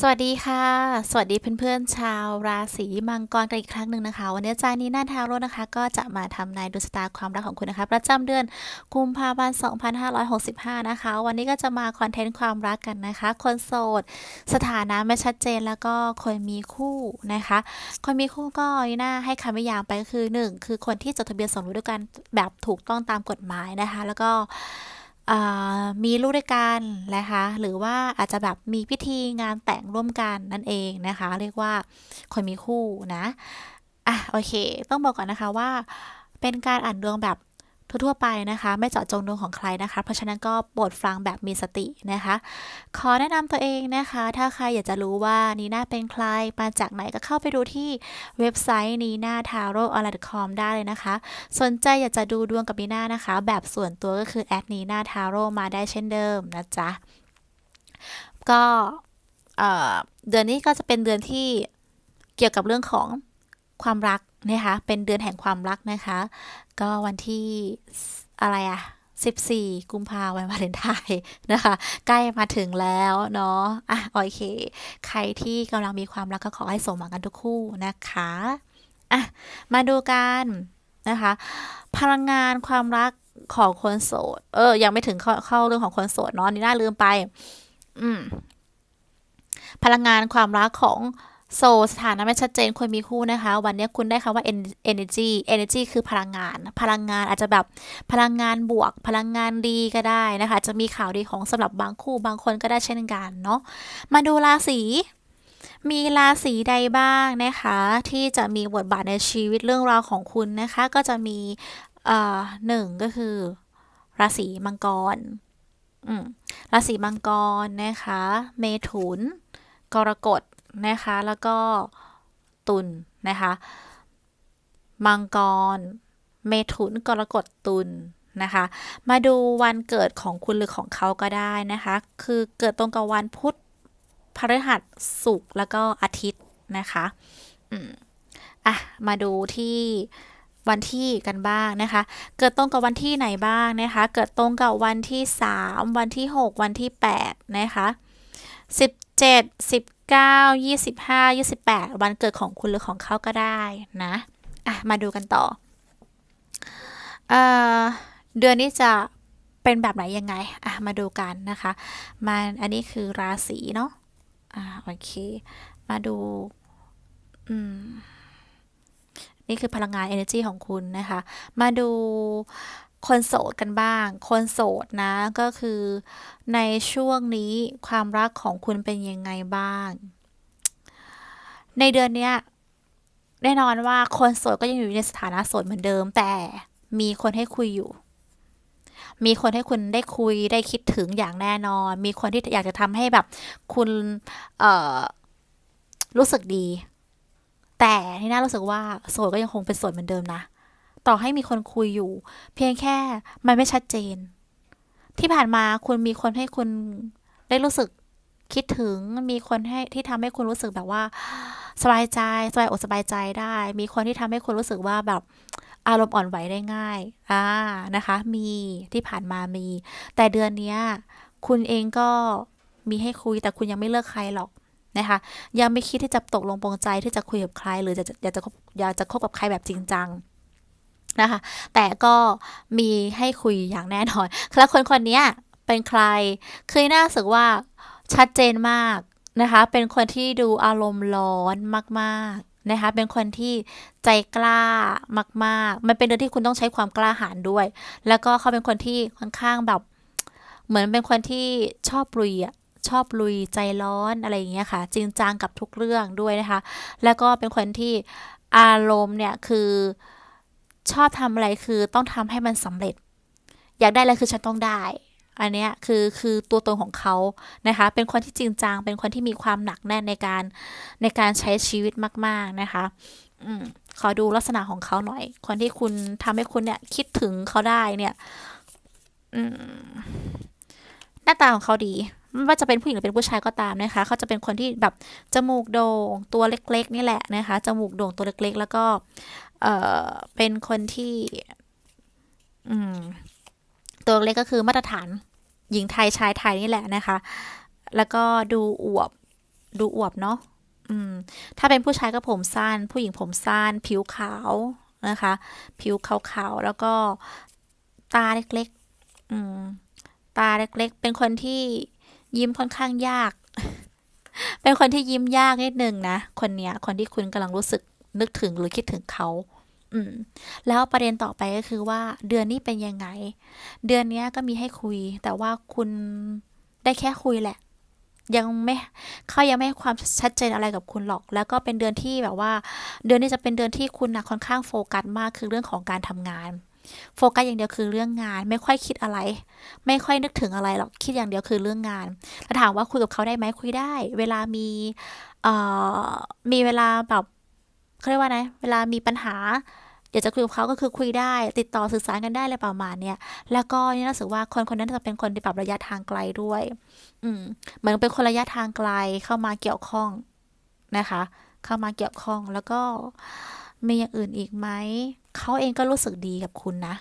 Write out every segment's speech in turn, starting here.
สวัสดีค่ะ สวัสดีเพื่อนๆ ชาวราศีมังกรกันอีกครั้งหนึ่งนะคะ วันนี้จารย์นีน่าทาโร่นะคะ ก็จะมาทำนายดวงชะตาความรักของคุณนะคะ ประจำเดือนกุมภาพันธ์2565 นะคะ วันนี้ก็จะมาคอนเทนต์ความรักกันนะคะ คนโสด สถานะไม่ชัดเจนแล้วก็คนมีคู่นะคะ คนมีคู่ก็นีน่าให้คำนิยามไปก็คือ 1 คือคนที่จดทะเบียนสมรสด้วยกันแบบถูกต้องตามกฎหมายนะคะ แล้วก็ มีลูกด้วยกันนะคะหรือว่าอาจจะแบบมีพิธีงานแต่งร่วมกันนั่นเองนะคะ เรียกว่าคนมีคู่นะอะโอเค ต้องบอกก่อนนะคะว่าเป็นการอ่านดวงแบบ ทั่วๆไปนะคะ ไม่เจาะจงดวงของใครนะคะ เพราะฉะนั้นก็โปรดฟังแบบมีสตินะคะ ขอแนะนำตัวเองนะคะ ถ้าใครอยากจะรู้ว่านีน่าเป็นใครมาจากไหนก็เข้าไปดูที่เว็บไซต์นีน่าทาโร่ออนไลน์ .com ได้เลยนะคะ สนใจอยากจะดูดวงกับนีน่านะคะ แบบส่วนตัวก็คือแอดนีน่าทาโร่มาได้เช่นเดิมนะจ๊ะก็เดือนนี้ก็จะเป็นเดือนที่เกี่ยวกับเรื่องของความรัก นะคะ เป็นเดือนแห่งความรักนะคะ ก็วันที่อะไรอะ14 กุมภาพันธ์วันวาเลนไทน์นะคะ ใกล้มาถึงแล้วเนาะอะโอเค ใครที่กำลังมีความรักก็ขอให้สมหวังกันทุกคู่นะคะอะมาดูกันนะคะ พลังงานความรักของคนโสด เออ ยังไม่ถึงเข้าเข้าเรื่องของคนโสดเนาะนี่น่าลืมไป อืม พลังงานความรักของ โซสถานะไม่ชัดเจนคนมีคู่นะคะ วันนี้คุณได้คำว่า energy energy คือพลังงาน พลังงานอาจจะแบบพลังงานบวก พลังงานดีก็ได้นะคะ จะมีข่าวดีของสำหรับบางคู่บางคนก็ได้เช่นกันเนาะมาดูราศีมีราศีใดบ้างนะคะ ที่จะมีบทบาทในชีวิตเรื่องราวของคุณนะคะ ก็จะมีเอ่อหนึ่งก็คือ ราศีมังกรอืมราศีมังกรนะคะ เมถุน กรกฎ นะคะ แล้วก็ตุลนะคะ มังกร เมถุน กรกฎ ตุลนะคะ มาดูวันเกิดของคุณหรือของเขาก็ได้นะคะ คือเกิดตรงกับวันพุธ พฤหัส ศุกร์ แล้วก็อาทิตย์นะคะอืมอะ มาดูที่วันที่กันบ้างนะคะ เกิดตรงกับวันที่ไหนบ้างนะคะ เกิดตรงกับวันที่ 3 วันที่ 6 วันที่8นะคะ17 19 25 28 วันเกิดของคุณหรือของเขาก็ได้นะอะมาดูกันต่อเอ่อเดือนนี้จะเป็นแบบไหนยังไงอะมาดูกันนะคะมาอันนี้คือราศีเนาะอ่าโอเค มาดูอืมนี่คือพลังงาน energy ของคุณนะคะ มาดู คนโสดกันบ้าง คนโสดนะก็คือในช่วงนี้ความรักของคุณเป็นยังไงบ้าง ในเดือนเนี้ยแน่นอนว่าคนโสดก็ยังอยู่ในสถานะโสดเหมือนเดิม แต่มีคนให้คุยอยู่ มีคนให้คุณได้คุยได้คิดถึงอย่างแน่นอน มีคนที่อยากจะทำให้แบบ คุณเอ่อรู้สึกดี แต่ที่น่ารู้สึกว่าโสดก็ยังคงเป็นโสดเหมือนเดิมนะ ต่อให้มีคนคุยอยู่ เพียงแค่มันไม่ชัดเจน ที่ผ่านมาคุณมีคนให้คุณได้รู้สึกคิดถึงมีคนให้ที่ทำให้คุณรู้สึกแบบว่า สบายใจสบายอกสบายใจได้ มีคนที่ทำให้คุณรู้สึกว่าแบบอารมณ์อ่อนไหวได้ง่ายอ่านะคะ มีที่ผ่านมามี แต่เดือนเนี้ยคุณเองก็มีให้คุยแต่คุณยังไม่เลิกใครหรอกนะคะ ยังไม่คิดที่จะตกลงปรงใจที่จะคุยกับใคร หรือจะอยากจะคบอยากจะคบกับใครแบบจริงจัง นะคะ แต่ก็มีให้คุยอย่างแน่นอน แล้วคนคนนี้เป็นใครคือน่าสึกว่าชัดเจนมากนะคะ เป็นคนที่ดูอารมณ์ร้อนมากๆนะคะ เป็นคนที่ใจกล้ามาก ๆ มันเป็นเรื่องที่คุณต้องใช้ความกล้าหาญด้วย แล้วก็เขาเป็นคนที่ค่อนข้างแบบ เหมือนเป็นคนที่ชอบลุยอะชอบลุยใจร้อนอะไรอย่างเงี้ยค่ะ จริงจังกับทุกเรื่องด้วยนะคะ แล้วก็เป็นคนที่อารมณ์เนี่ยคือ ชอบทำอะไรคือต้องทำให้มันสำเร็จ อยากได้อะไรคือฉันต้องได้ อันเนี้ยคือคือตัวตนของเขานะคะ เป็นคนที่จริงจัง เป็นคนที่มีความหนักแน่นในการในการใช้ชีวิตมาก ๆนะคะอืมขอดูลักษณะของเขาหน่อย คนที่คุณทำให้คุณเนี่ยคิดถึงเขาได้เนี่ยอืมหน้าตาของเขาดีไม่ว่าจะเป็นผู้หญิงหรือเป็นผู้ชายก็ตามนะคะ เขาจะเป็นคนที่แบบจมูกโด่งตัวเล็ก ๆ นี่แหละนะคะ จมูกโด่งตัวเล็ก ๆ แล้วก็ เอ่อเป็นคนที่อืมตัวเล็กก็คือมาตรฐานหญิงไทยชายไทยนี่แหละนะคะ แล้วก็ดูอวบดูอวบเนาะอืม ถ้าเป็นผู้ชายก็ผมสั้น ผู้หญิงผมสั้น ผิวขาวนะคะ ผิวขาวๆแล้วก็ตาเล็กๆอืมตาเล็กๆ เป็นคนที่ยิ้มค่อนข้างยาก เป็นคนที่ยิ้มยากนิดนึงนะ คนเนี้ย คนที่คุณกำลังรู้สึก นึกถึงหรือคิดถึงเขาอืมแล้วประเด็นต่อไปก็คือว่าเดือนนี้เป็นยังไง เดือนนี้ก็มีให้คุย แต่ว่าคุณได้แค่คุยแหละ ยังไม่เขายังไม่ให้ความชัดเจนอะไรกับคุณหรอก แล้วก็เป็นเดือนที่แบบว่า เดือนนี้จะเป็นเดือนที่คุณนะค่อนข้างโฟกัสมากคือเรื่องของการทำงานโฟกัสอย่างเดียวคือเรื่องงาน ไม่ค่อยคิดอะไร ไม่ค่อยนึกถึงอะไรหรอกคิดอย่างเดียวคือเรื่องงานแล้วถามว่าคุยกับเขาได้ไหมคุยได้ เวลามีเอ่อมีเวลาแบบ เขาเรียกว่าไงเวลามีปัญหาอยากจะคุยกับเขาก็คือคุยได้ ติดต่อสื่อสารกันได้อะไรประมาณเนี้ยแล้วก็นี่รู้สึกว่าคนคนนั้นจะเป็นคนที่ปรับระยะทางไกลด้วย อืมเหมือนเป็นคนระยะทางไกลเข้ามาเกี่ยวข้องนะคะ เข้ามาเกี่ยวข้องแล้วก็มีอย่างอื่นอีกไหมเขาเองก็รู้สึกดีกับคุณนะ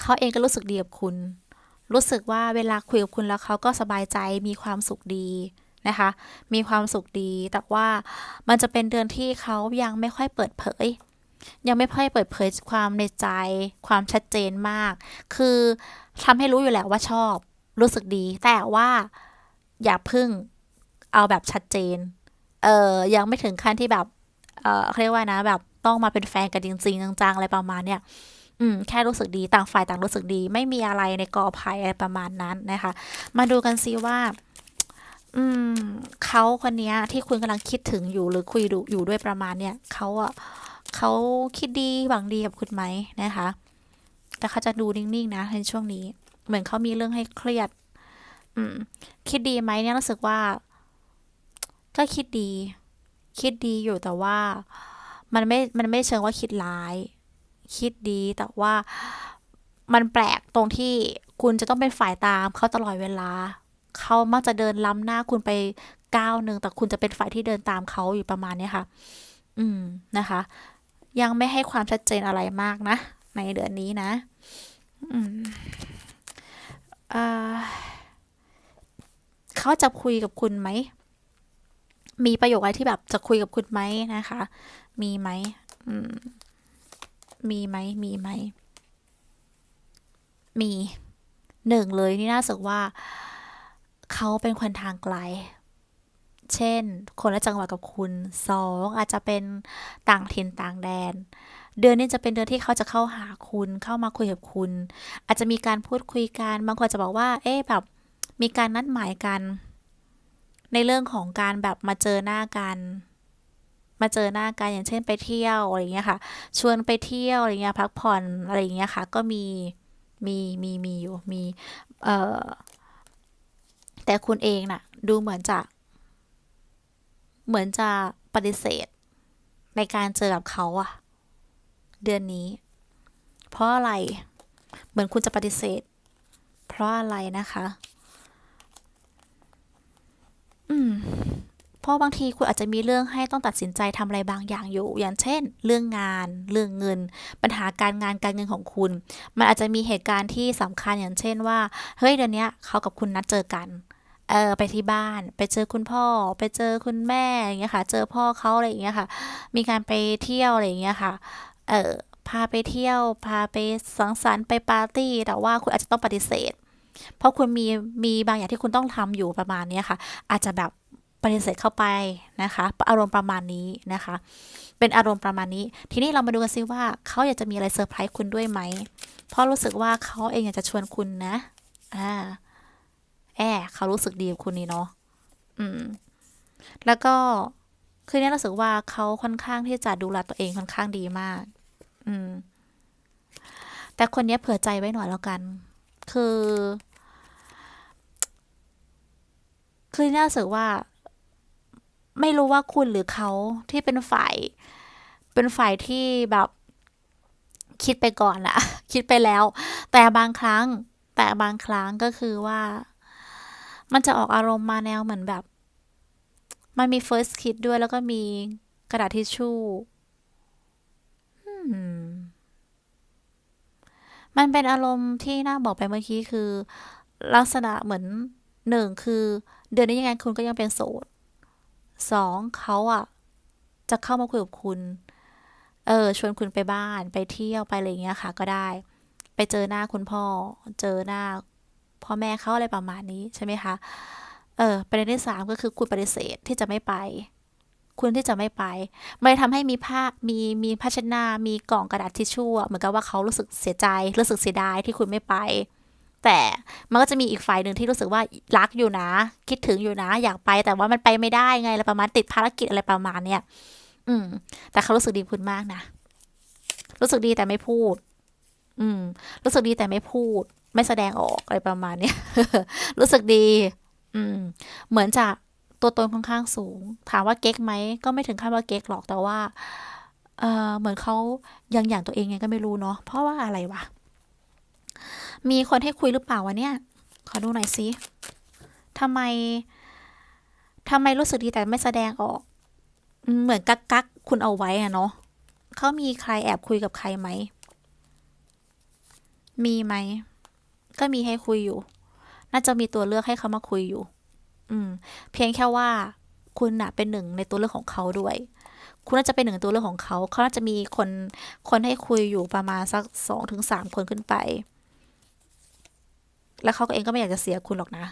เขาเองก็รู้สึกดีกับคุณ รู้สึกว่าเวลาคุยกับคุณแล้วเขาก็สบายใจมีความสุขดี นะคะ มีความสุขดี แต่ว่ามันจะเป็นเดือนที่เขายังไม่ค่อยเปิดเผย ยังไม่ค่อยเปิดเผยความในใจ ความชัดเจนมาก คือทำให้รู้อยู่แล้วว่าชอบ รู้สึกดี แต่ว่าอย่าพึ่งเอาแบบชัดเจน เออยังไม่ถึงขั้นที่แบบ เออเขาเรียกว่านะ แบบต้องมาเป็นแฟนกันจริงๆจังๆอะไรประมาณเนี้ยอืมแค่รู้สึกดีต่างฝ่ายต่างรู้สึกดี ไม่มีอะไรในกอไผ่อะไรประมาณนั้นนะคะ มาดูกันซิว่า อืมเขาคนเนี้ย ที่คุณกำลังคิดถึงอยู่หรือคุยดูอยู่ด้วยประมาณเนี้ยเขาอะเขาคิดดีหวังดีกับคุณไหมนะคะ แต่เขาจะดูนิ่งๆนะในช่วงนี้ เหมือนเขามีเรื่องให้เครียด อืม คิดดีไหมเนี่ยรู้สึกว่า ก็คิดดี คิดดีอยู่แต่ว่า มันไม่ มันไม่เชิงว่าคิดร้าย คิดดีแต่ว่ามันแปลกตรงที่คุณจะต้องเป็นฝ่ายตามเขาตลอดเวลา เขามักจะเดินล้ำหน้าคุณไปก้าวหนึ่งแต่คุณจะเป็นฝ่ายที่เดินตามเขาอยู่ประมาณนี้ค่ะ อืมนะคะ ยังไม่ให้ความชัดเจนอะไรมากนะ ในเดือนนี้นะ อืมอ่าเขาจะคุยกับคุณไหม มีประโยคอะไรที่แบบจะคุยกับคุณไหมนะคะ มีไหมอืมมีไหม มีไหม มี หนึ่งเลยนี่น่าสึกว่า เขาเป็นคนทางไกล เช่น คนละจังหวัดกับคุณสองอาจจะเป็นต่างถิ่นต่างแดน เดือนนี้จะเป็นเดือนที่เขาจะเข้าหาคุณเข้ามาคุยกับคุณ อาจจะมีการพูดคุยกัน บางคนจะบอกว่า เอ๊ะแบบมีการนัดหมายกัน ในเรื่องของการแบบมาเจอหน้ากันมาเจอหน้ากันอย่างเช่นไปเที่ยวอะไรอย่างเงี้ยค่ะ ชวนไปเที่ยวอะไรเงี้ยพักผ่อนอะไรอย่างเงี้ยค่ะ ก็มีมีมีมีอยู่มีเอ่อ แต่คุณเองน่ะ ดูเหมือนจะ เหมือนจะปฏิเสธ ในการเจอกับเขาอะเดือนนี้ เพราะอะไร เหมือนคุณจะปฏิเสธ เพราะอะไรนะคะ อืมเพราะบางทีคุณอาจจะมีเรื่องให้ต้องตัดสินใจทำอะไรบางอย่างอยู่ อย่างเช่น เรื่องงาน เรื่องเงิน ปัญหาการงานการเงินของคุณ มันอาจจะมีเหตุการณ์ที่สำคัญอย่างเช่นว่า เฮ้ยเดือนนี้เขากับคุณนัดเจอกัน เออไปที่บ้านไปเจอคุณพ่อ ไปเจอคุณแม่อย่างเงี้ยค่ะ เจอพ่อเขาอะไรอย่างเงี้ยค่ะ มีการไปเที่ยวอะไรอย่างเงี้ยค่ะ เออพาไปเที่ยว พาไปสังสรรค์ไปปาร์ตี้แต่ว่าคุณอาจจะต้องปฏิเสธ เพราะคุณมีมีบางอย่างที่คุณต้องทำอยู่ประมาณเนี้ยค่ะ อาจจะแบบปฏิเสธเข้าไปนะคะอารมณ์ประมาณนี้นะคะ เป็นอารมณ์ประมาณนี้ ทีนี้เรามาดูกันซิว่าเขาอยากจะมีอะไรเซอร์ไพรส์คุณด้วยไหมเพราะรู้สึกว่าเขาเองอยากจะชวนคุณนะอ่า แอ้เขารู้สึกดีกับคุณนี่เนาะอืม แล้วก็คือเนี่ยรู้สึกว่าเขาค่อนข้างที่จะดูแลตัวเองค่อนข้างดีมาก อืม แต่คนนี้เผื่อใจไว้หน่อยแล้วกัน คือ คือเนี่ยรู้สึกว่า ไม่รู้ว่าคุณหรือเขาที่เป็นฝ่าย เป็นฝ่ายที่แบบคิดไปก่อนน่ะคิดไปแล้ว แต่บางครั้ง แต่บางครั้งก็คือว่า มันจะออกอารมณ์มาแนวเหมือนแบบ มันมี first kiss ด้วยแล้วก็มีกระดาษทิชชู่มมันเป็นอารมณ์ที่น่าบอกไปเมื่อกี้คือ ลักษณะเหมือนหนึ่งคือ เดือนนี้ยังไงคุณก็ยังเป็นโสดสองเขาอะ จะเข้ามาคุยกับคุณ เออ ชวนคุณไปบ้านไปเที่ยวไปอะไรอย่างเงี้ยค่ะ ก็ได้ ไปเจอหน้าคุณพ่อ เจอหน้า พ่อแม่เขาอะไรประมาณนี้ใช่ไหมคะ เออประเด็นที่สามก็คือคุณปฏิเสธที่จะไม่ไป คุณที่จะไม่ไปมันเลยทำให้มีผ้ามีมีผ้าชน้ามีกล่องกระดาษทิชชู่เหมือนกับว่าเขารู้สึกเสียใจรู้สึกเสียดายที่คุณไม่ไป แต่มันก็จะมีอีกฝ่ายหนึ่งที่รู้สึกว่ารักอยู่นะ คิดถึงอยู่นะอยากไป แต่ว่ามันไปไม่ได้ไงอะไรประมาณติดภารกิจอะไรประมาณเนี้ยอืม แต่เขารู้สึกดีคุณมากนะ รู้สึกดีแต่ไม่พูด อืม รู้สึกดีแต่ไม่พูด ไม่แสดงออกอะไรประมาณเนี้ยรู้สึกดี อืม เหมือนจะตัวตนค่อนข้างสูง ถามว่าเก๊กไหมก็ไม่ถึงขั้นว่าเก๊กหรอกแต่ว่าเออเหมือนเขายังอย่างตัวเองไงก็ไม่รู้เนาะเพราะว่าอะไรวะมีคนให้คุยหรือเปล่าวะเนี่ย ขอดูหน่อยสิทำไมทำไมรู้สึกดีแต่ไม่แสดงออก เหมือนกักกักๆคุณเอาไว้อะเนาะเขามีใครแอบคุยกับใครไหม มีไหม ก็มีให้คุยอยู่ น่าจะมีตัวเลือกให้เขามาคุยอยู่ อืม เพียงแค่ว่าคุณน่ะเป็นหนึ่งในตัวเลือกของเขาด้วย คุณน่าจะเป็นหนึ่งตัวเลือกของเขา เขาน่าจะมีคนคนให้คุยอยู่ประมาณสักสองถึงสามคนขึ้นไป แล้วเขาก็เองก็ไม่อยากจะเสียคุณหรอกนะ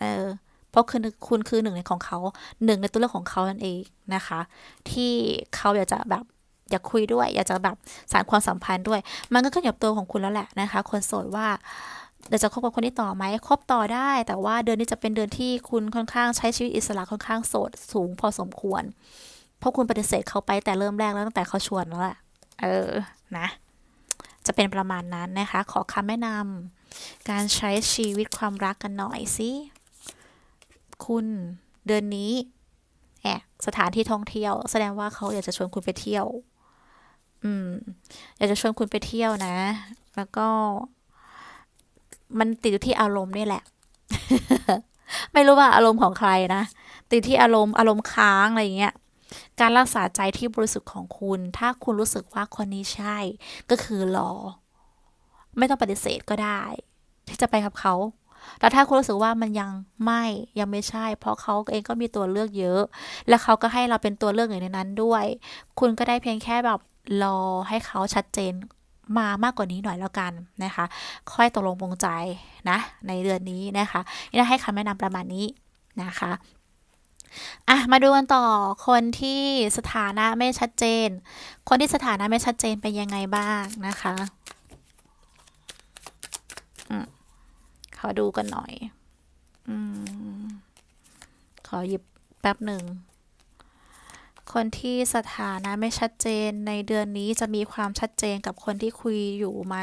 เออ เพราะคือคุณคือหนึ่งในของเขา หนึ่งในตัวเลือกของเขานั่นเองนะคะ ที่เขาอยากจะแบบอยากคุยด้วย อยากจะแบบสานความสัมพันธ์ด้วย มันก็ขึ้นอยู่กับตัวของคุณแล้วแหละนะคะ คนโสดว่า เดี๋ยวจะคบกับคนนี้ต่อไหมคบต่อได้ แต่ว่าเดือนนี้จะเป็นเดือนที่คุณค่อนข้างใช้ชีวิตอิสระค่อนข้างโสดสูงพอสมควร เพราะคุณปฏิเสธเขาไปแต่เริ่มแรกแล้วตั้งแต่เขาชวนแล้วแหละเออนะ จะเป็นประมาณนั้นนะคะ ขอคำแนะนำการใช้ชีวิตความรักกันหน่อยสิคุณเดือนนี้แอบสถานที่ท่องเที่ยว แสดงว่าเขาอยากจะชวนคุณไปเที่ยว อืม อยากจะชวนคุณไปเที่ยวนะ แล้วก็ มันติดอยู่ที่อารมณ์นี่แหละ ไม่รู้ว่าอารมณ์ของใครนะ ติดที่อารมณ์อารมณ์ค้างอะไรอย่างเงี้ย การรักษาใจที่บริสุทธิ์ของคุณ ถ้าคุณรู้สึกว่าคนนี้ใช่ ก็คือรอ ไม่ต้องปฏิเสธก็ได้ ที่จะไปกับเขาแต่ถ้าคุณรู้สึกว่ามันยังไม่ยังไม่ใช่ เพราะเขาเองก็มีตัวเลือกเยอะ และเขาก็ให้เราเป็นตัวเลือกอยู่ในนั้นด้วย คุณก็ได้เพียงแค่แบบรอให้เขาชัดเจน มามากกว่านี้หน่อยแล้วกันนะคะ ค่อยตกลงปรงใจนะในเดือนนี้นะคะนี่ให้คำแนะนำประมาณนี้นะคะอะมาดูกันต่อคนที่สถานะไม่ชัดเจน คนที่สถานะไม่ชัดเจนเป็นยังไงบ้างนะคะอมขอดูกันหน่อยอืมขอหยิบแป๊บหนึ่ง คนที่สถานะไม่ชัดเจนในเดือนนี้จะมีความชัดเจนกับคนที่คุยอยู่ไหม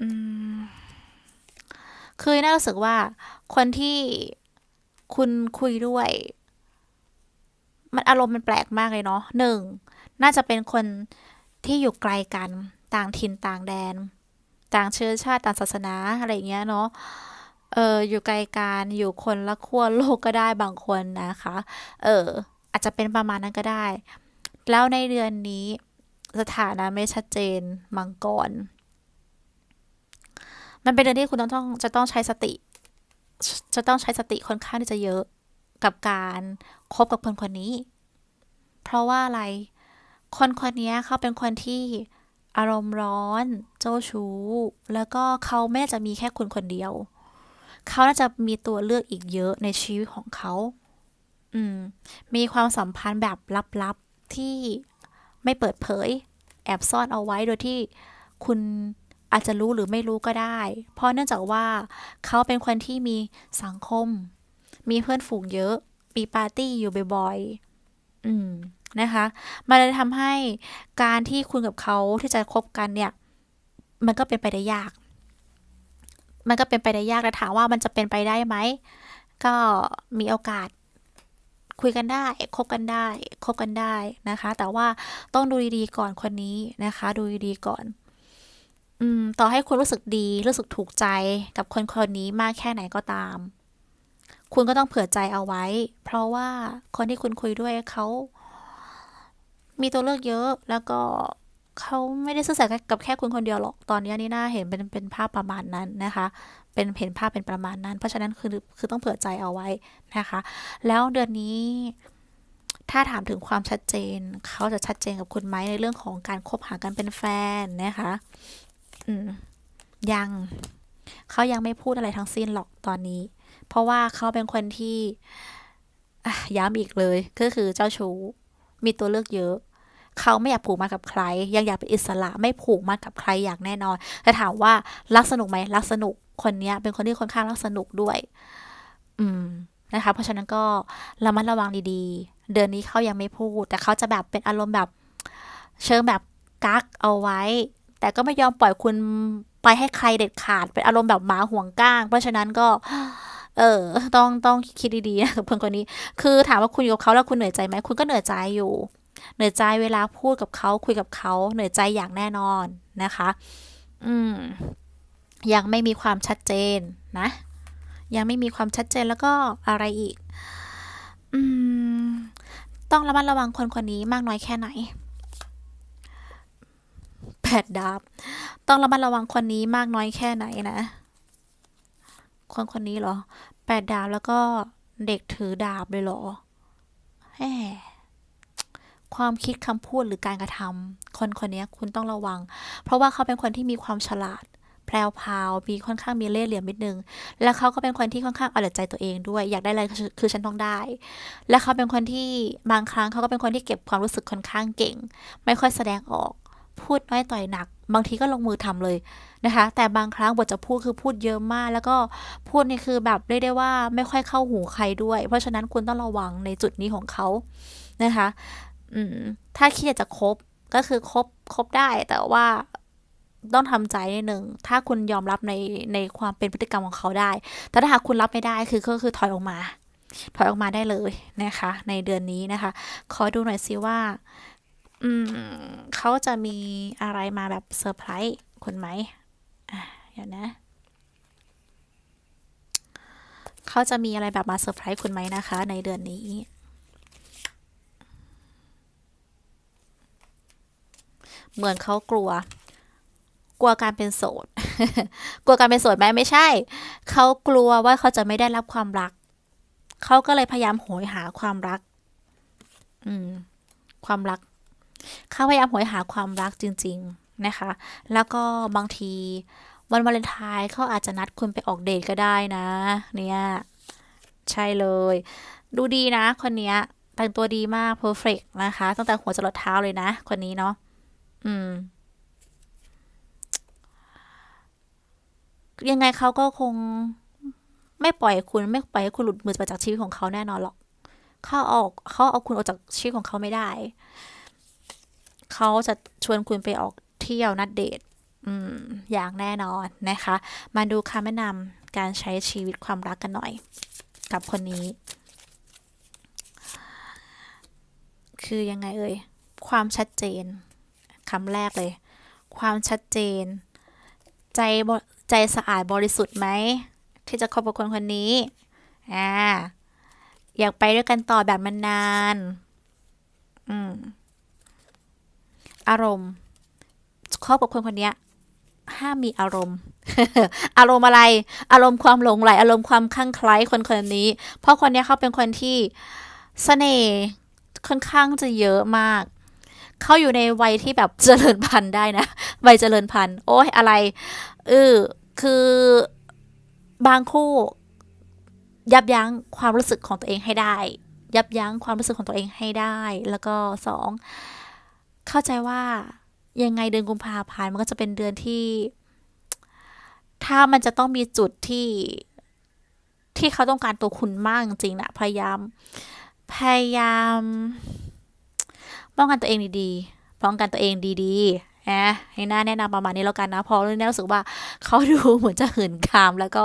อืมคือน่ารู้สึกว่า คนที่คุณคุยด้วย มันอารมณ์มันแปลกมากเลยเนาะหนึ่งน่าจะเป็นคนที่อยู่ไกลกันต่างถิ่นต่างแดน ต่างเชื้อชาติต่างศาสนาอะไรอย่างเงี้ยเนาะเอออยู่ไกลกันอยู่คนละขั้วโลกก็ได้บางคนนะคะ เออ อาจจะเป็นประมาณนั้นก็ได้ แล้วในเดือนนี้สถานะไม่ชัดเจนมังกร มันเป็นเดือนที่คุณต้องต้องจะต้องใช้สติ จะต้องใช้สติค่อนข้างที่จะเยอะกับการคบกับคนคนนี้ เพราะว่าอะไร คนคนนี้เขาเป็นคนที่อารมณ์ร้อน เจ้าชู้ แล้วก็เขาไม่จะมีแค่คุณคนเดียว เขาน่าจะมีตัวเลือกอีกเยอะในชีวิตของเขา อืม มีความสัมพันธ์แบบลับๆที่ไม่เปิดเผย แอบซ่อนเอาไว้โดยที่คุณอาจจะรู้หรือไม่รู้ก็ได้ เพราะเนื่องจากว่าเขาเป็นคนที่มีสังคม มีเพื่อนฝูงเยอะ มีปาร์ตี้อยู่บ่อยๆ อืม นะคะ มันเลยทำให้การที่คุณกับเขาที่จะคบกันเนี่ย มันก็เป็นไปได้ยาก มันก็เป็นไปได้ยากแต่ถามว่ามันจะเป็นไปได้ไหม ก็มีโอกาส คุยกันได้คบกันได้คบกันได้นะคะ แต่ว่าต้องดูดีๆก่อนคนนี้นะคะ ดูดีๆก่อน อืม ต่อให้คุณรู้สึกดีรู้สึกถูกใจกับคนคนนี้มากแค่ไหนก็ตาม คุณก็ต้องเผื่อใจเอาไว้ เพราะว่าคนที่คุณคุยด้วยเขามีตัวเลือกเยอะแล้วก็ เขาไม่ได้ซื่อสัตย์กับแค่คุณคนเดียวหรอก ตอนนี้นี่น่าเห็นเป็นเป็นภาพประมาณนั้นนะคะ เป็นเห็นภาพเป็นประมาณนั้น เพราะฉะนั้นคือคือต้องเผื่อใจเอาไว้นะคะ แล้วเดือนนี้ถ้าถามถึงความชัดเจน เขาจะชัดเจนกับคุณไหมในเรื่องของการคบหากันเป็นแฟนนะคะอืมยังเขายังไม่พูดอะไรทั้งสิ้นหรอกตอนนี้ เพราะว่าเขาเป็นคนที่ย้ำอีกเลย ก็คือเจ้าชู้มีตัวเลือกเยอะ เขาไม่อยากผูกมัดกับใคร ยังอยากเป็นอิสระไม่ผูกมัดกับใครอย่างแน่นอนแต่ถามว่ารักสนุกไหมรักสนุกคนนี้เป็นคนที่ค่อนข้างรักสนุกด้วย อืมนะคะ เพราะฉะนั้นก็ระมัดระวังดีๆ เดือนนี้เขายังไม่พูด แต่เขาจะแบบเป็นอารมณ์แบบ เชิงแบบกักเอาไว้ แต่ก็ไม่ยอมปล่อยคุณไปให้ใครเด็ดขาด เป็นอารมณ์แบบหมาห่วงก้าง เพราะฉะนั้นก็ เออ ต้องต้องคิดดีๆนะกับคนคนนี้ คือถามว่าคุณอยู่กับเขาแล้วคุณเหนื่อยใจไหม คุณก็เหนื่อยใจอยู่ เหนื่อยใจเวลาพูดกับเขาคุยกับเขาเหนื่อยใจอย่างแน่นอนนะคะ อืม ยังไม่มีความชัดเจนนะ ยังไม่มีความชัดเจนแล้วก็อะไรอีก อืม ต้องระมัดระวังคนคนนี้มากน้อยแค่ไหนแปดดาบต้องระมัดระวังคนนี้มากน้อยแค่ไหนนะ คนคนนี้เหรอแปดดาบแล้วก็เด็กถือดาบเลยเหรอแหม ความคิดคำพูดหรือการกระทำคนคนนี้คุณต้องระวัง เพราะว่าเขาเป็นคนที่มีความฉลาดแพรวพราวมีค่อนข้างมีเล่ห์เหลี่ยมนิดนึง แล้วเขาก็เป็นคนที่ค่อนข้างเอาแต่ใจตัวเองด้วย อยากได้อะไรคือคือฉันต้องได้ และเขาเป็นคนที่บางครั้งเขาก็เป็นคนที่เก็บความรู้สึกค่อนข้างเก่ง ไม่ค่อยแสดงออก พูดน้อยต่อยหนัก บางทีก็ลงมือทำเลยนะคะ แต่บางครั้งบทจะพูดคือพูดเยอะมาก แล้วก็พูดนี่คือแบบเรียกได้ว่าไม่ค่อยเข้าหูใครด้วย เพราะฉะนั้นคุณต้องระวังในจุดนี้ของเขานะคะ อืม ถ้าคิดอยากจะคบก็คือคบคบได้ แต่ว่าต้องทำใจนิดนึงถ้าคุณยอมรับในในความเป็นพฤติกรรมของเขาได้ แต่ถ้าหากคุณรับไม่ได้คือก็คือถอยออกมา ถอยออกมาได้เลยนะคะ ในเดือนนี้นะคะ ขอดูหน่อยซิว่า อืมเขาจะมีอะไรมาแบบเซอร์ไพรส์คุณไหมอะเดี๋ยวนะเขาจะมีอะไรแบบมาเซอร์ไพรส์คุณไหมนะคะ ในเดือนนี้ เหมือนเขากลัว กลัวการเป็นโสด กลัวการเป็นโสดไหมไม่ใช่ เขากลัวว่าเขาจะไม่ได้รับความรัก เขาก็เลยพยายามโหยหาความรัก อืม ความรัก เขาพยายามโหยหาความรักจริง ๆนะคะ แล้วก็บางทีวันวาเลนไทน์เขาอาจจะนัดคุณไปออกเดทก็ได้นะ เนี่ย ใช่เลย ดูดีนะคนเนี้ยแต่งตัวดีมากเพอร์เฟกนะคะ ตั้งแต่หัวจรดเท้าเลยนะ คนนี้เนาะ อืม ยังไงเขาก็คง ไม่ปล่อยคุณไม่ปล่อยให้คุณหลุดมือไปจากชีวิตของเขาแน่นอนหรอกเขาเอาเขาเอาคุณออกจากชีวิตของเขาไม่ได้ เขาจะชวนคุณไปออกเที่ยวนัดเดทอย่างแน่นอนนะคะ มาดูคำแนะนำการใช้ชีวิตความรักกันหน่อย กับคนนี้ คือยังไงเอ่ยความชัดเจน คำแรกเลย ความชัดเจน ใจใจสะอาดบริสุทธิ์ไหม ที่จะคบกับคนคนนี้อ่าอยากไปด้วยกันต่อแบบนานอืมอารมณ์คบกับคนคนนี้ห้ามมีอารมณ์ อารมณ์อะไร อารมณ์ความหลงไหล อารมณ์ความคลั่งไคล้คนคนนี้ เพราะคนนี้เขาเป็นคนที่เสน่ห์ค่อนข้างจะเยอะมาก เขาอยู่ในวัยที่แบบเจริญพันธุ์ได้นะวัยเจริญพันธุ์ โอ้ยอะไรเออคือบางคู่ ยับยั้งความรู้สึกของตัวเองให้ได้ ยับยั้งความรู้สึกของตัวเองให้ได้ แล้วก็สองเข้าใจว่ายังไงเดือนกุมภาพันธ์มันก็จะเป็นเดือนที่ ถ้ามันจะต้องมีจุดที่ ที่เขาต้องการตัวคุณมากจริงๆนะพยายาม พยายาม ป้องกันตัวเองดีๆ ป้องกันตัวเองดีๆนะให้หน่าแนะนำประมาณนี้แล้วกันนะเพราะเรื่องนี้รู้สึกว่าเขาดูเหมือนจะหื่นกามแล้วก็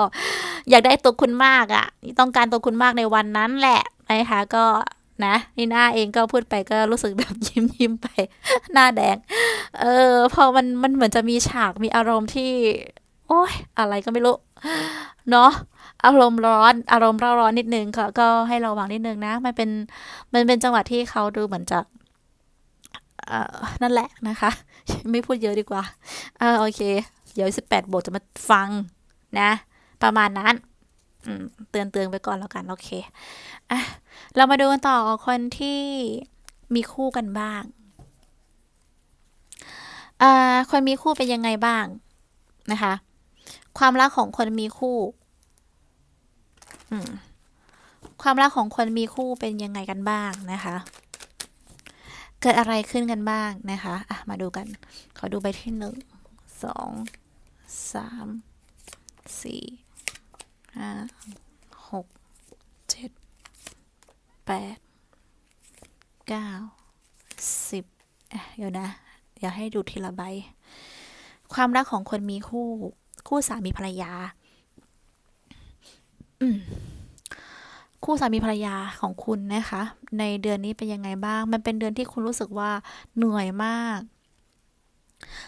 อยากได้ตัวคุณมากอะ่ะ ต้องการตัวคุณมากในวันนั้นแหละนะคะก็นะนี่หน้าเองก็พูดไปก็รู้สึกแบบยิ้มยิ้มไป หน้าแดง เออ พอมันมันเหมือนจะมีฉากมีอารมณ์ที่ โอ้ยอะไรก็ไม่รู้ เนาะอารมณ์ร้อน อารมณ์เร่าร้อนนิดนึงก็ก็ให้ระวังนิดนึงนะ มันเป็นมันเป็นจังหวะที่เขาดูเหมือนจะ นั่นแหละนะคะ ไม่พูดเยอะดีกว่าเออโอเค เดี๋ยวสิบแปดบทจะมาฟังนะ ประมาณนั้นเตือนเตือนไปก่อนแล้วกันโอเคอะเรามาดูกันต่อคนที่มีคู่กันบ้างอ่าคนมีคู่เป็นยังไงบ้างนะคะ ความรักของคนมีคู่อืมความรักของคนมีคู่เป็นยังไงกันบ้างนะคะ เกิดอะไรขึ้นกันบ้างนะคะอะมาดูกัน ขอดูใบที่หนึ่งสองสามสี่ห้าหกเจ็ดแปดเก้าสิบเดี๋ยวนะ เดี๋ยวให้ดูทีละใบ ความรักของคนมีคู่ คู่สามีภรรยา อืม คู่สามีภรรยาของคุณนะคะ ในเดือนนี้เป็นยังไงบ้าง มันเป็นเดือนที่คุณรู้สึกว่าเหนื่อยมาก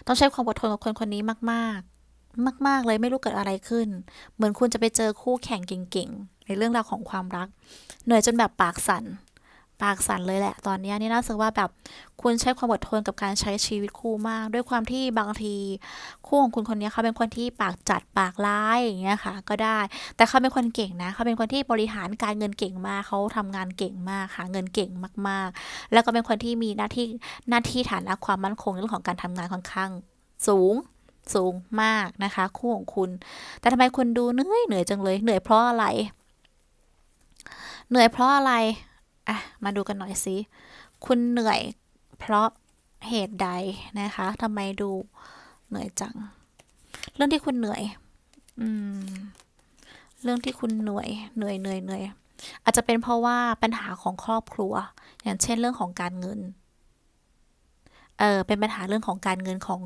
ต้องใช้ความอดทนกับคนคนนี้มากๆ มาก ๆ เลยไม่รู้เกิดอะไรขึ้น เหมือนคุณจะไปเจอคู่แข่งเก่งๆ ในเรื่องราวของความรัก เหนื่อยจนแบบปากสั่น ปากสั่นเลยแหละ ตอนนี้นี่น่าสึกว่าแบบคุณใช้ความอดทนกับการใช้ชีวิตคู่มาก ด้วยความที่บางทีคู่ของคุณคนนี้เขาเป็นคนที่ปากจัดปากร้ายอย่างเงี้ยค่ะ ก็ได้ แต่เขาเป็นคนเก่งนะเขาเป็นคนที่บริหารการเงินเก่งมากเขาทำงานเก่งมากหาเงินเก่งมาก ๆ แล้วก็เป็นคนที่มีหน้าที่หน้าที่ฐานะความมั่นคงในเรื่องของการทำงานค่อนข้างสูงสูงมากนะคะ คู่ของคุณ แต่ทำไมคุณดูเหนื่อยเหนื่อยจังเลย เหนื่อยเพราะอะไร เหนื่อยเพราะอะไร อะมาดูกันหน่อยสิคุณเหนื่อยเพราะเหตุใดนะคะทำไมดูเหนื่อยจัง เรื่องที่คุณเหนื่อย อืม เรื่องที่คุณเหนื่อย เหนื่อยเหนื่อยเหนื่อย อาจจะเป็นเพราะว่าปัญหาของครอบครัว อย่างเช่นเรื่องของการเงิน เออเป็นปัญหาเรื่องของการเงินของ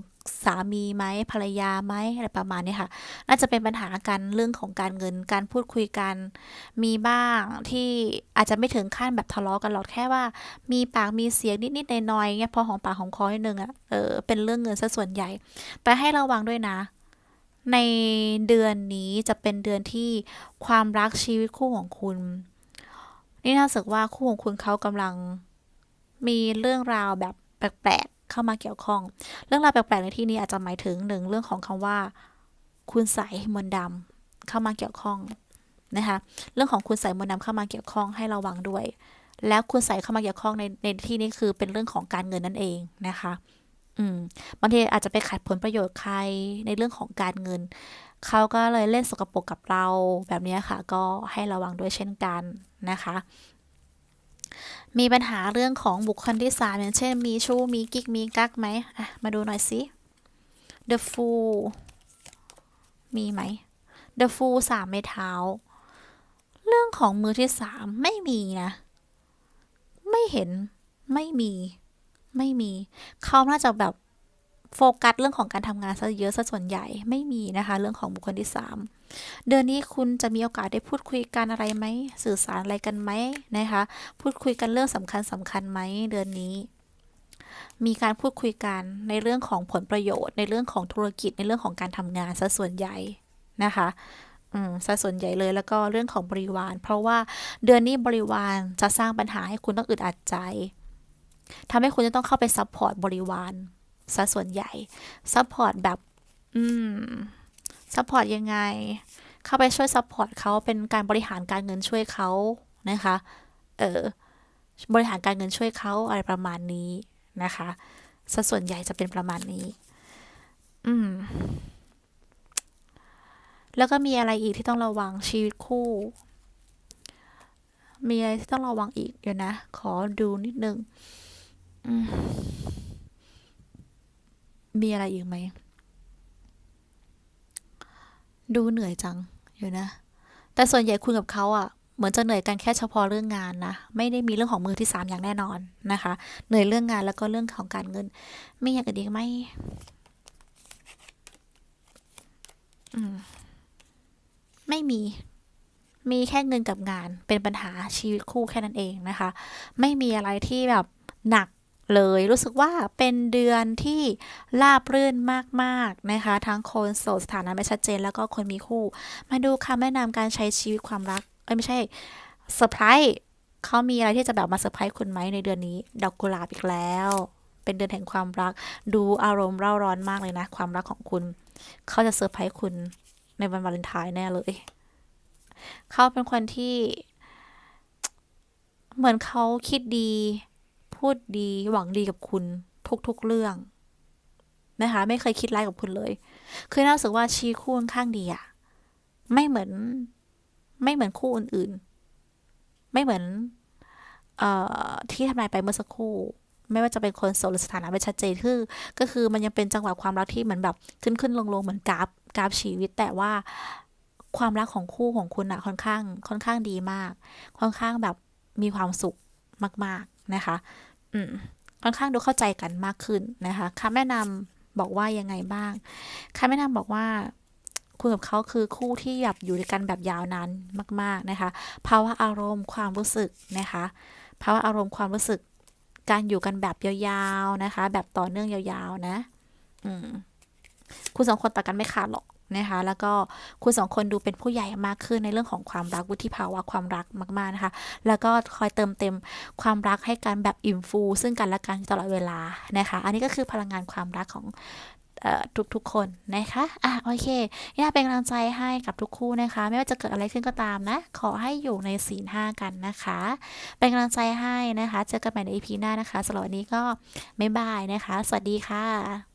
สามีไหมภรรยาไหมอะไรประมาณนี้ค่ะ น่าจะเป็นปัญหาการเรื่องของการเงินการพูดคุยกัน มีบ้างที่อาจจะไม่ถึงขั้นแบบทะเลาะกันหรอกแค่ว่า มีปากมีเสียงนิดๆหน่อยๆเงี้ยพอของปากของคอนิดนึงอะเออเป็นเรื่องเงินซะส่วนใหญ่ แต่ให้ระวังด้วยนะในเดือนนี้จะเป็นเดือนที่ความรักชีวิตคู่ของคุณ นี่น่าสึกว่าคู่ของคุณเขากำลังมีเรื่องราวแบบแปลก เข้ามาเกี่ยวข้อง เรื่องราวแปลกๆในที่นี้อาจจะหมายถึงหนึ่งเรื่องของคำว่า คุณใสมนต์ดำเข้ามาเกี่ยวข้องนะคะเรื่องของคุณใสมนต์ดำเข้ามาเกี่ยวข้องให้ระวังด้วย แล้วคุณใสเข้ามาเกี่ยวข้องในในที่นี้คือเป็นเรื่องของการเงินนั่นเองนะคะอืมบางทีอาจจะไปขัดผลประโยชน์ใครในเรื่องของการเงิน เขาก็เลยเล่นสกปรกกับเราแบบนี้ค่ะ ก็ให้ระวังด้วยเช่นกันนะคะ มีปัญหาเรื่องของบุคคลที่สามอย่างเช่น มีชู้มีกิ๊กมีกักไหมอะมาดูหน่อยสิ The Fool มีไหม The Fool สามไม้เท้า เรื่องของมือที่สามไม่มีนะ ไม่เห็นไม่มี ไม่มี เขาน่าจะแบบโฟกัสเรื่องของการทำงานซะเยอะซะส่วนใหญ่ไม่มีนะคะ เรื่องของบุคคลที่สาม เดือนนี้คุณจะมีโอกาสได้พูดคุยกันอะไรไหม สื่อสารอะไรกันไหมนะคะ พูดคุยกันเรื่องสำคัญสำคัญไหมเดือนนี้ มีการพูดคุยกันในเรื่องของผลประโยชน์ ในเรื่องของธุรกิจในเรื่องของการทำงานซะส่วนใหญ่นะคะอืมซะส่วนใหญ่เลยแล้วก็เรื่องของบริวาร เพราะว่าเดือนนี้บริวารจะสร้างปัญหาให้คุณต้องอึดอัดใจทำให้คุณจะต้องเข้าไปซัพพอร์ตบริวารซะส่วนใหญ่ซัพพอร์ตแบบ อืม ซัพพอร์ตยังไง เข้าไปช่วยซัพพอร์ตเขาเป็นการบริหารการเงินช่วยเขานะคะ เออบริหารการเงินช่วยเขาอะไรประมาณนี้นะคะซะส่วนใหญ่จะเป็นประมาณนี้ อืม แล้วก็มีอะไรอีกที่ต้องระวังชีวิตคู่ มีอะไรที่ต้องระวังอีกเดี๋ยวนะ ขอดูนิดนึงมมีอะไรอีกไหม ดูเหนื่อยจังอยู่นะ แต่ส่วนใหญ่คุณกับเขาอะ่ะ เหมือนจะเหนื่อยกันแค่เฉพาะเรื่องงานนะ ไม่ได้มีเรื่องของมือที่สามอย่างแน่นอนนะคะ เหนื่อยเรื่องงานแล้วก็เรื่องของการเงิน ไม่อยางอื่นอีกไหมอืมไม่มี มีแค่เงินกับงานเป็นปัญหาชีวิตคู่แค่นั้นเองนะคะ ไม่มีอะไรที่แบบหนัก เลย รู้สึกว่าเป็นเดือนที่ราบรื่นมากๆนะคะ ทั้งคนโสดสถานะไม่ชัดเจนแล้วก็คนมีคู่ มาดูคำแนะนำการใช้ชีวิตความรักเอ้ยไม่ใช่เซอร์ไพรส์เขามีอะไรที่จะแบบมาเซอร์ไพรส์คุณไหมในเดือนนี้ ดอกกุหลาบอีกแล้ว เป็นเดือนแห่งความรัก ดูอารมณ์เร่าร้อนมากเลยนะ ความรักของคุณเขาจะเซอร์ไพรส์คุณในวันวาเลนไทน์แน่เลยเขาเป็นคนที่ เหมือนเขาคิดดี พูดดีหวังดีกับคุณทุกๆเรื่องนะคะไม่เคยคิดร้ายกับคุณเลย คือน่าสึกว่าชีคู่ค่อนข้างดีอะไม่เหมือน ไม่เหมือนคู่อื่นๆ ไม่เหมือน เอ่อที่ทำนายไปเมื่อสักครู่ ไม่ว่าจะเป็นคนโสดหรือสถานะไม่ชัดเจนคือ ก็คือมันยังเป็นจังหวะความรักที่เหมือนแบบขึ้นขึ้นลงลงๆเหมือนกราฟกราฟชีวิต แต่ว่าความรักของคู่ของคุณอะค่อนข้าง ค่อนข้างดีมาก ค่อนข้างแบบมีความสุขมาก ๆ นะคะ อืมค่อนข้างดูเข้าใจกันมากขึ้นนะคะคำแนะนำบอกว่ายังไงบ้างคำแนะนำบอกว่าคุณกับเขาคือคู่ที่แบบอยู่ด้วยกันแบบยาวนานมาก ๆนะคะภาวะอารมณ์ความรู้สึกนะคะภาวะอารมณ์ความรู้สึก การอยู่กันแบบยาวๆนะคะ แบบต่อเนื่องยาวๆนะ อืมคุณสองคนตัดกันไม่ขาดหรอก นะคะ แล้วก็คุณสองคนดูเป็นผู้ใหญ่มากขึ้นในเรื่องของความรักวุฒิภาวะความรักมากๆนะคะ แล้วก็คอยเติมเต็มความรักให้กันแบบอิ่มฟู ซึ่งกันและกันตลอดเวลานะคะ อันนี้ก็คือพลังงานความรักของทุกๆคนนะคะอะโอเคย่าเป็นกำลังใจให้กับทุกคู่นะคะ ไม่ว่าจะเกิดอะไรขึ้นก็ตามนะ ขอให้อยู่ในศีลห้ากันนะคะ เป็นกำลังใจให้นะคะ เจอกันใหม่ใน EP หน้านะคะสำหรับวันนี้ก็บ๊ายบายนะคะ สวัสดีค่ะ